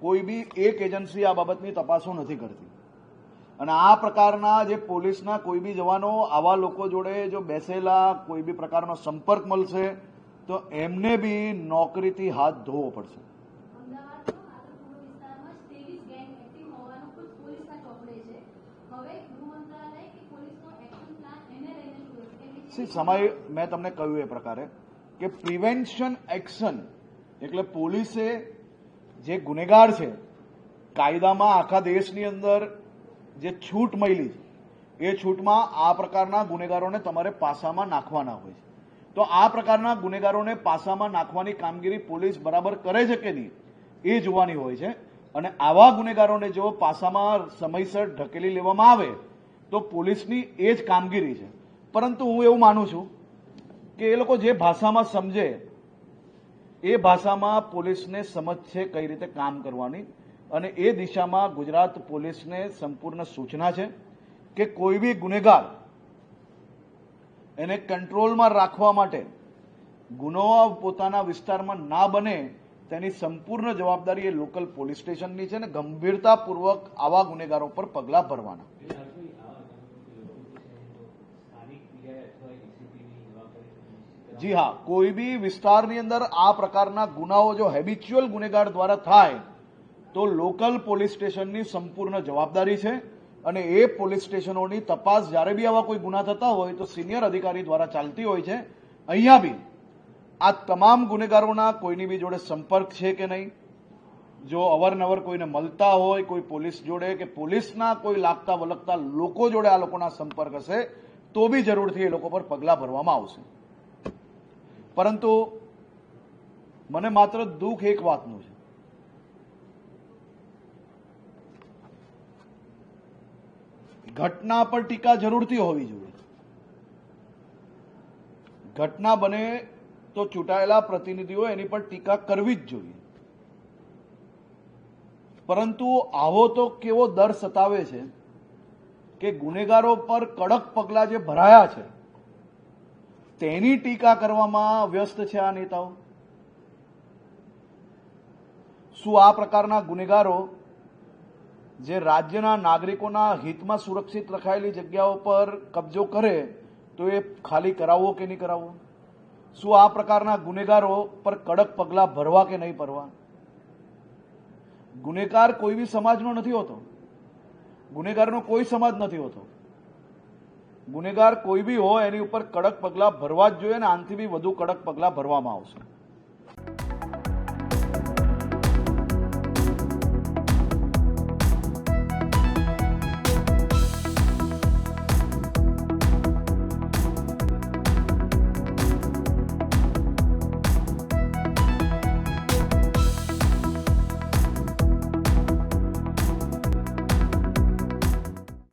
કોઈ બી એક એજન્સી આ બાબતની તપાસો નથી કરતી. અને આ પ્રકારના જે પોલીસના કોઈ બી જવાનો, આવા લોકો જોડે જો બેસેલા કોઈ બી પ્રકારનો સંપર્ક મળશે, તો એમને બી નોકરીથી હાથ ધોવો પડશે. સમય મેં તમને કહ્યું એ પ્રકારે કે પ્રિવેન્શન એક્શન એટલે પોલીસે જે ગુનેગાર છે, કાયદામાં આખા દેશની અંદર જે છૂટ મળી છે, એ છૂટમાં આ પ્રકારના ગુનેગારોને તમારે પાસામાં નાખવાના હોય છે. તો આ પ્રકારના ગુનેગારોને પાસામાં નાખવાની કામગીરી પોલીસ બરાબર કરે છે કે નહીં, એ જોવાની હોય છે. અને આવા ગુનેગારોને જો પાસામાં સમયસર ઢકેલી લેવામાં આવે, તો પોલીસની એ જ કામગીરી છે. પરંતુ હું એવું માનું છું કે એ લોકો જે ભાષામાં સમજે એ ભાષામાં પોલીસને સમજ છે કઈ રીતે કામ કરવાની અને એ દિશામાં ગુજરાત પોલીસને સંપૂર્ણ સૂચના છે કે કોઈ બી ગુનેગાર એને કંટ્રોલમાં રાખવા માટે ગુનો પોતાના વિસ્તારમાં ના બને તેની સંપૂર્ણ જવાબદારી એ લોકલ પોલીસ સ્ટેશનની છે અને ગંભીરતાપૂર્વક આવા ગુનેગારો પર પગલાં ભરવાના. જી હા, કોઈ બી વિસ્તારની અંદર આ પ્રકારના ગુનાઓ જો હેબિચ્યુઅલ ગુનેગાર દ્વારા થાય, તો લોકલ પોલીસ સ્ટેશનની સંપૂર્ણ જવાબદારી છે અને એ પોલીસ સ્ટેશનોની તપાસ જ્યારે બી આવા કોઈ ગુના થતા હોય, તો સિનિયર અધિકારી દ્વારા ચાલતી હોય છે. અહીંયા બી, આ તમામ ગુનેગારોના કોઈની બી જોડે સંપર્ક છે કે નહીં? જો અવારનવાર કોઈને મળતા હોય, કોઈ પોલીસ જોડે કે પોલીસના કોઈ લાગતા વલગતા લોકો જોડે આ લોકોના સંપર્ક હશે, તો બી જરૂરથી એ લોકો પર પગલાં ભરવામાં આવશે. પરંતુ મને માત્ર દુઃખ એક વાતનું છે. ઘટના પર ટીકા જરૂરથી હોવી જોઈએ. ઘટના બને તો ચૂંટાયેલા પ્રતિનિધિઓ એની પર ટીકા કરવી જ જોઈએ. પરંતુ આવો તો કેવો દર સતાવે છે કે ગુનેગારો પર કડક પગલાં જે ભરાયા છે તેની ટીકા કરવામાં વ્યસ્ત છે આ નેતાઓ? શું આ પ્રકારના ગુનેગારો જે રાજ્યના નાગરિકોના હિતમાં સુરક્ષિત રખાયેલી જગ્યાઓ પર કબજો કરે, તો એ ખાલી કરાવવો કે નહીં કરાવવો? શું આ પ્રકારના ગુનેગારો પર કડક પગલાં ભરવા કે નહીં ભરવા? ગુનેગાર કોઈ બી સમાજનો નથી હોતો. ગુનેગારનો કોઈ સમાજ નથી હોતો. ગુનેગાર કોઈ બી હોય, એની ઉપર કડક પગલાં ભરવા જ જોઈએ અને આનાથી બી વધુ કડક પગલાં ભરવામાં આવશે.